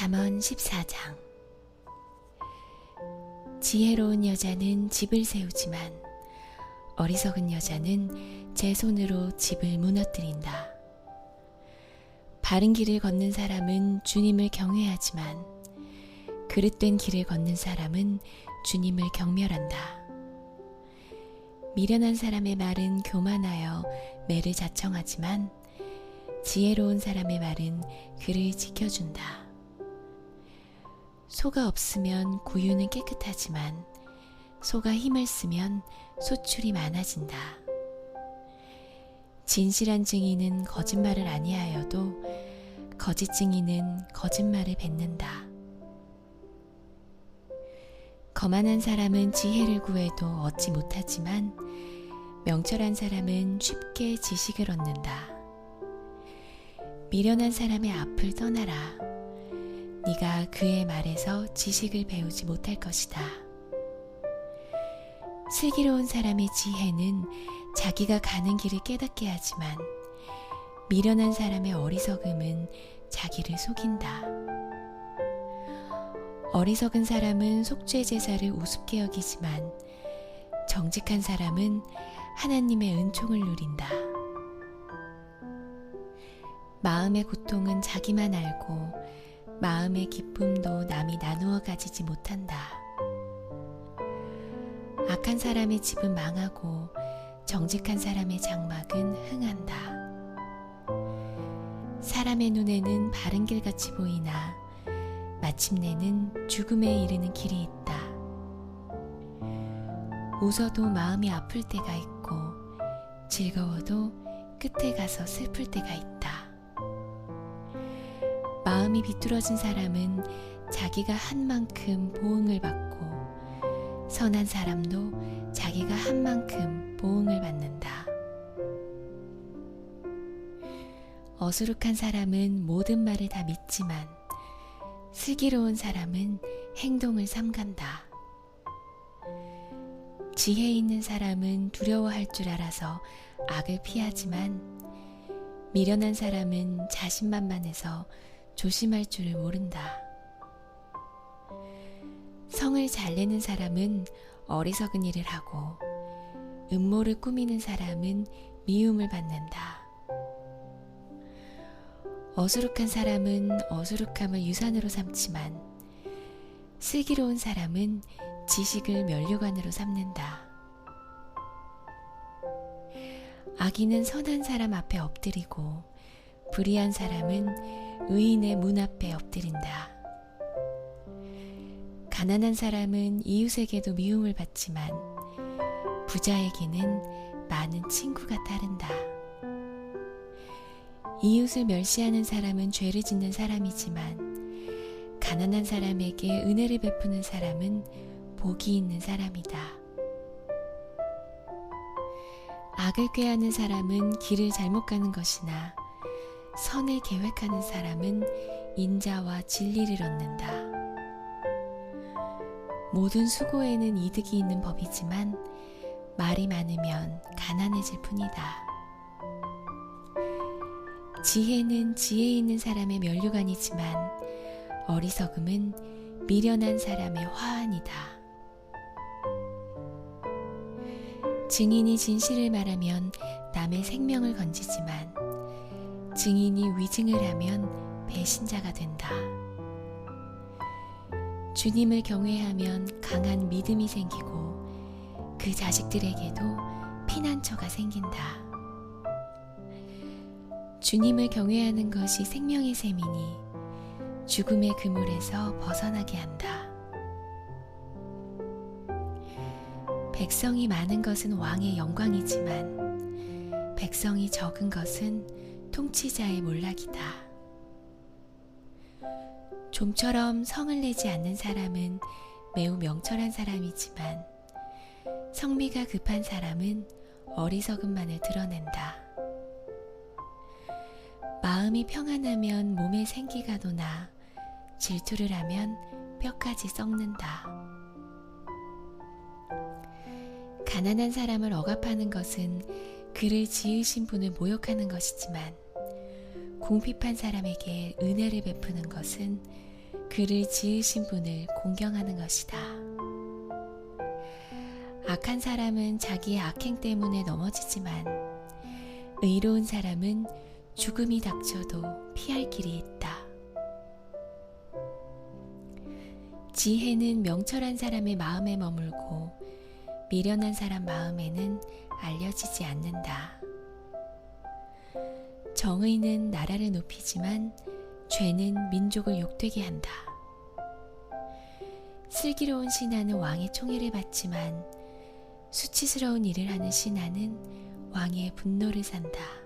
잠언 14장 지혜로운 여자는 집을 세우지만 어리석은 여자는 제 손으로 집을 무너뜨린다. 바른 길을 걷는 사람은 주님을 경외하지만 그릇된 길을 걷는 사람은 주님을 경멸한다. 미련한 사람의 말은 교만하여 매를 자청하지만 지혜로운 사람의 말은 그를 지켜준다. 소가 없으면 구유는 깨끗하지만 소가 힘을 쓰면 소출이 많아진다. 진실한 증인은 거짓말을 아니하여도 거짓 증인은 거짓말을 뱉는다. 거만한 사람은 지혜를 구해도 얻지 못하지만 명철한 사람은 쉽게 지식을 얻는다. 미련한 사람의 앞을 떠나라. 네가 그의 말에서 지식을 배우지 못할 것이다. 슬기로운 사람의 지혜는 자기가 가는 길을 깨닫게 하지만 미련한 사람의 어리석음은 자기를 속인다. 어리석은 사람은 속죄 제사를 우습게 여기지만 정직한 사람은 하나님의 은총을 누린다. 마음의 고통은 자기만 알고 마음의 기쁨도 남이 나누어 가지지 못한다. 악한 사람의 집은 망하고 정직한 사람의 장막은 흥한다. 사람의 눈에는 바른 길 같이 보이나 마침내는 죽음에 이르는 길이 있다. 웃어도 마음이 아플 때가 있고 즐거워도 끝에 가서 슬플 때가 있다. 마음이 비뚤어진 사람은 자기가 한 만큼 보응을 받고 선한 사람도 자기가 한 만큼 보응을 받는다. 어수룩한 사람은 모든 말을 다 믿지만 슬기로운 사람은 행동을 삼간다. 지혜 있는 사람은 두려워할 줄 알아서 악을 피하지만 미련한 사람은 자신만만해서 조심할 줄을 모른다. 성을 잘 내는 사람은 어리석은 일을 하고 음모를 꾸미는 사람은 미움을 받는다. 어수룩한 사람은 어수룩함을 유산으로 삼지만 슬기로운 사람은 지식을 면류관으로 삼는다. 악인은 선한 사람 앞에 엎드리고 불의한 사람은 의인의 문 앞에 엎드린다. 가난한 사람은 이웃에게도 미움을 받지만 부자에게는 많은 친구가 따른다. 이웃을 멸시하는 사람은 죄를 짓는 사람이지만 가난한 사람에게 은혜를 베푸는 사람은 복이 있는 사람이다. 악을 꾀하는 사람은 길을 잘못 가는 것이나 선을 계획하는 사람은 인자와 진리를 얻는다. 모든 수고에는 이득이 있는 법이지만 말이 많으면 가난해질 뿐이다. 지혜는 지혜 있는 사람의 면류관이지만 어리석음은 미련한 사람의 화환이다. 증인이 진실을 말하면 남의 생명을 건지지만 증인이 위증을 하면 배신자가 된다. 주님을 경외하면 강한 믿음이 생기고 그 자식들에게도 피난처가 생긴다. 주님을 경외하는 것이 생명의 셈이니 죽음의 그물에서 벗어나게 한다. 백성이 많은 것은 왕의 영광이지만 백성이 적은 것은 통치자의 몰락이다. 좀처럼 성을 내지 않는 사람은 매우 명철한 사람이지만 성미가 급한 사람은 어리석음만을 드러낸다. 마음이 평안하면 몸에 생기가 도나 질투를 하면 뼈까지 썩는다. 가난한 사람을 억압하는 것은 그를 지으신 분을 모욕하는 것이지만 궁핍한 사람에게 은혜를 베푸는 것은 그를 지으신 분을 공경하는 것이다. 악한 사람은 자기의 악행 때문에 넘어지지만 의로운 사람은 죽음이 닥쳐도 피할 길이 있다. 지혜는 명철한 사람의 마음에 머물고 미련한 사람 마음에는 알려지지 않는다. 정의는 나라를 높이지만 죄는 민족을 욕되게 한다. 슬기로운 신하는 왕의 총애를 받지만 수치스러운 일을 하는 신하는 왕의 분노를 산다.